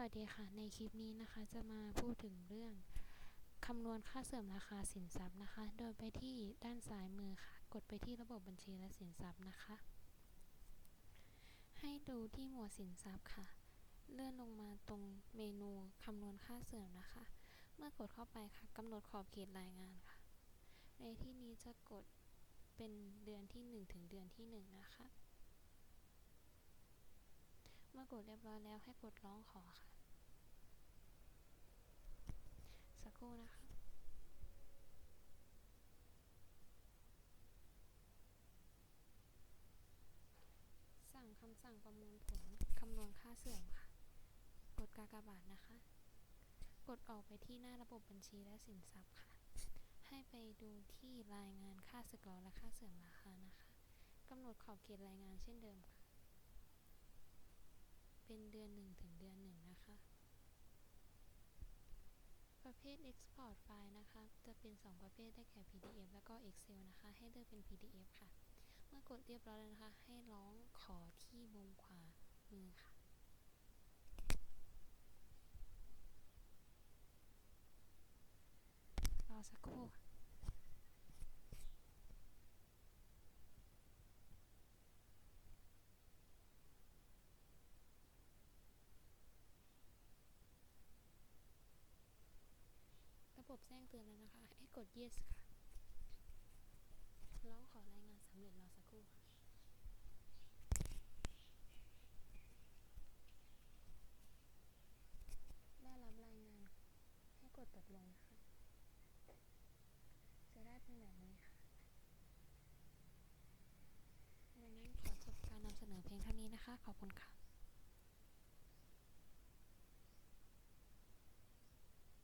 วัสดีค่ะ ในคลิปนี้นะคะจะมาพูดถึงเรื่องคำนวณค่าเสื่อมราคาสินทรัพย์นะคะ โดยไปที่ด้านซ้ายมือค่ะ กดไปที่ระบบบัญชีและสินทรัพย์นะคะ ให้ดูที่หมวดสินทรัพย์ค่ะ เลื่อนลงมาตรงเมนูคำนวณค่าเสื่อมนะคะ เมื่อกดเข้าไปค่ะกำหนดขอบเขตรายงานค่ะ ในที่นี้จะกดเป็นเดือนที่ 1 ถึงเดือนที่ 1 นะคะ กดเรียบร้อยแล้วให้กดร้องขอค่ะ สักครู่นะคะสั่งคำสั่งประมวลผลคำนวณค่าเสื่อมค่ะ กดกากบาทนะคะ กดออกไปที่หน้าระบบบัญชีและสินทรัพย์ค่ะ ให้ไปดูที่รายงานค่าสึกหรอและค่าเสื่อมราคานะคะกำหนดขอบเขตรายงานเช่นเดิมค่ะ เป็นเดือน 1 ถึงเดือ นะคะ ประเภท Export ไฟล์นะคะ จะเป็น 2 ประเภทได้แก่ PDF แล้วก็ Excel นะคะ ให้เลือกเป็น PDF ค่ะ เมื่อกดเรียบร้อยแล้วนะคะ ให้ร้องขอที่มุมขวามือค่ะรอสักครู่ค่ะ บบแจ้งเตือนแล้วนะคะ ให้กด yes ค่ะ ร้องขอรายงานสำเร็จรอสักครู่ค่ะได้รับรายงานให้กดตกลงนะคะ จะได้เป็นแบบนี้ค่ะ